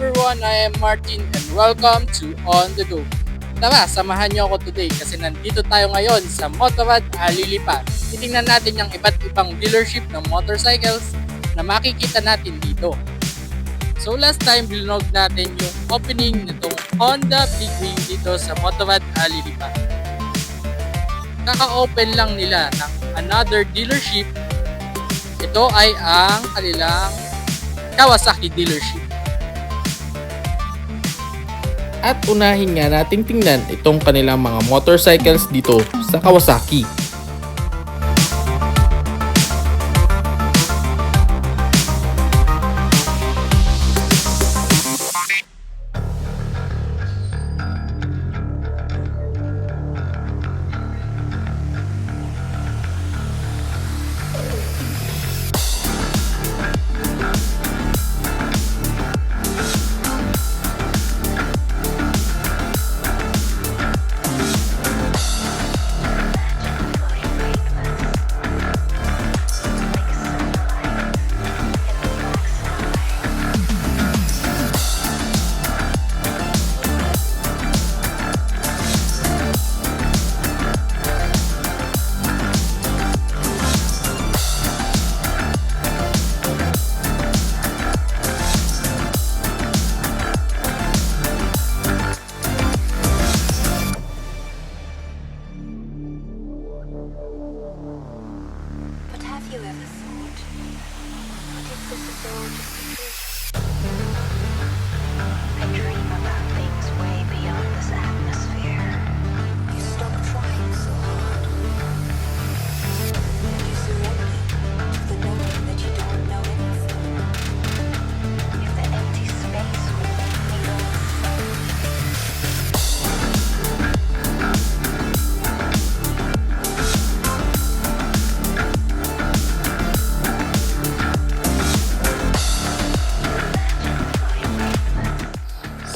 everyone, I am Martin and welcome to On The Go. Tara, samahan niyo ako today kasi nandito tayo ngayon sa Motorrad Alilipa. Titingnan natin yung iba't ibang dealership ng motorcycles na makikita natin dito. So last time, binog natin yung opening nitong Honda Big Wing dito sa Motorrad Alilipa. Kaka-open lang nila ng another dealership. Ito ay ang kanilang Kawasaki dealership. At unahin nga nating tingnan itong kanilang mga motorcycles dito sa Kawasaki.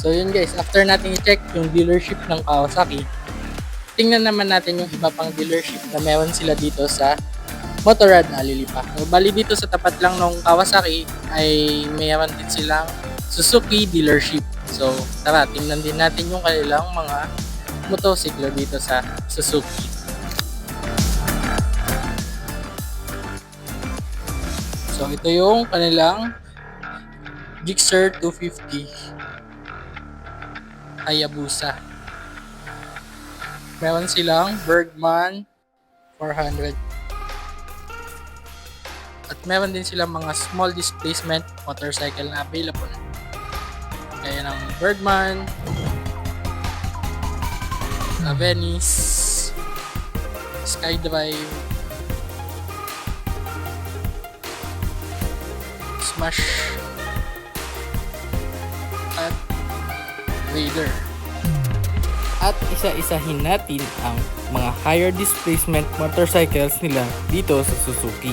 So yun guys, after natin i-check yung dealership ng Kawasaki, tingnan naman natin yung iba pang dealership na meron sila dito sa Motorrad Alilipa. So, bali dito sa tapat lang ng Kawasaki ay mayroon din silang Suzuki dealership. So tara, tingnan din natin yung kanilang mga motosiklo dito sa Suzuki. So ito yung kanilang Gixxer 250 Hayabusa. Meron silang Bergman 400. At meron din silang mga small displacement motorcycle na available. Gaya ng Bergman, Venice, Skydrive, Smash, Raider. At isa-isahin natin ang mga higher displacement motorcycles nila dito sa Suzuki.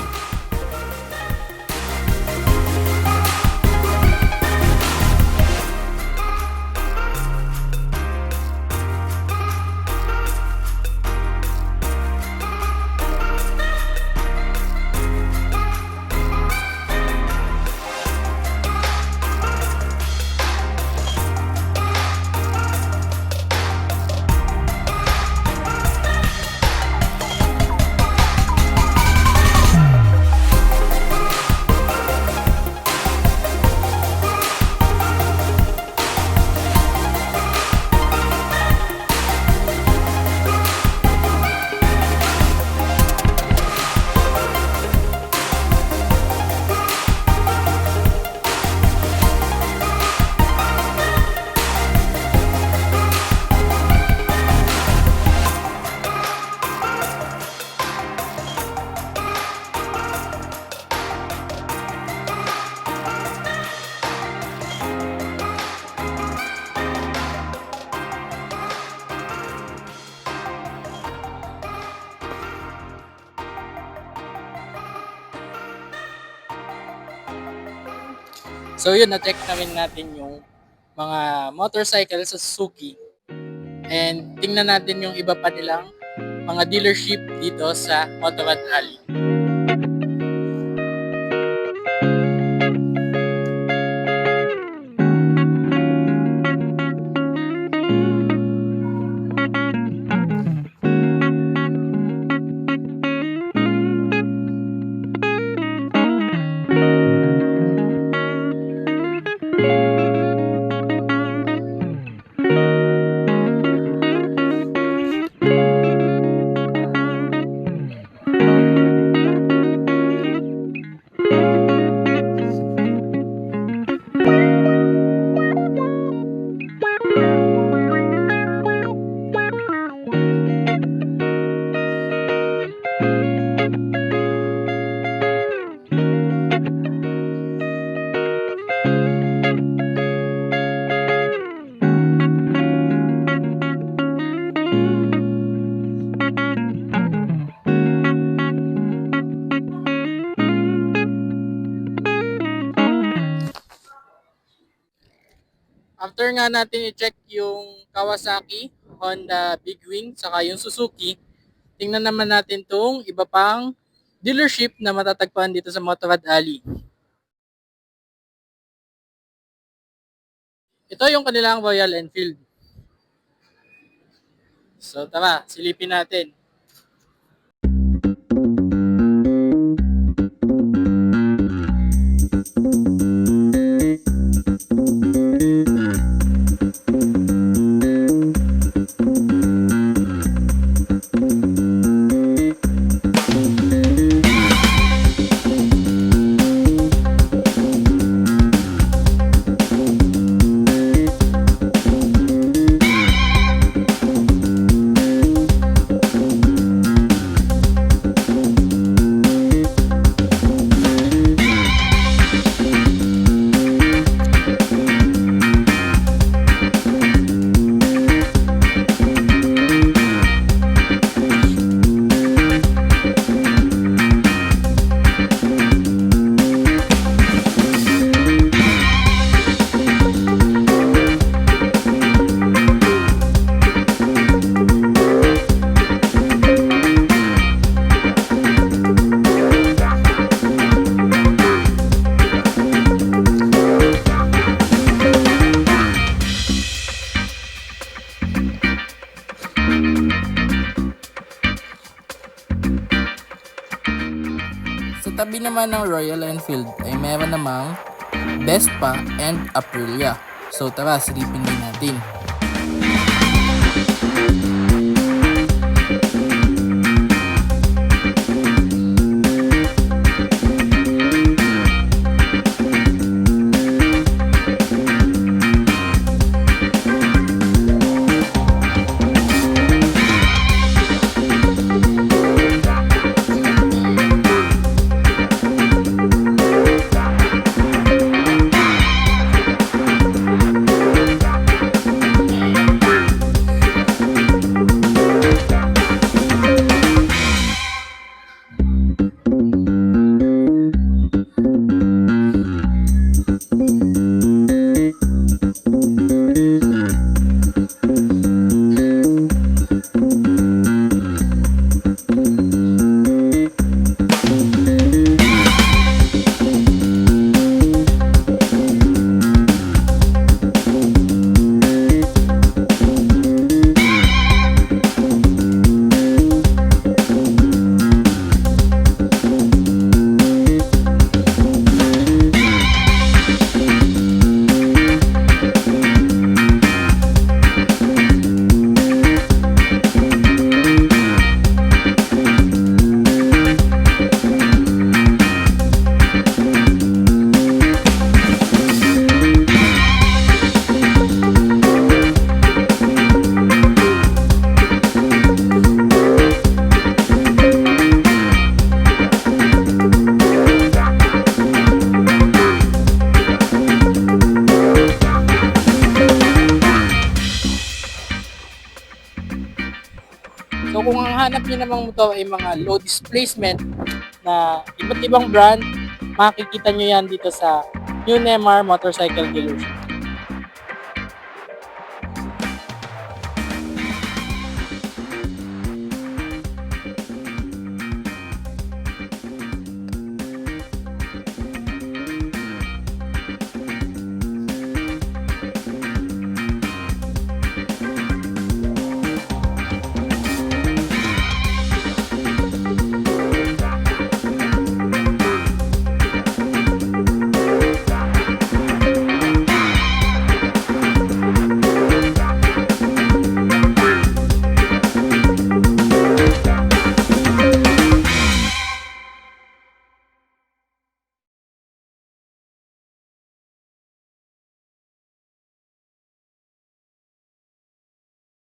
So yun, na-check na rin natin yung mga motorcycle sa Suzuki. And tingnan natin yung iba pa nilang mga dealership dito sa Motorrad Alley. After nga natin i-check yung Kawasaki, Honda Big Wing, saka yung Suzuki, tingnan naman natin tong iba pang dealership na matatagpuan dito sa Motorrad Alley. Ito yung kanilang Royal Enfield. So tara, silipin natin. Tabi naman ng Royal Enfield ay meron namang Vespa and Aprilia. So tara, silipin din natin. So kung ang hanap niyo namang motor ay mga low displacement na iba't ibang brand, makikita nyo yan dito sa New Nemar Motorcycle Dealership.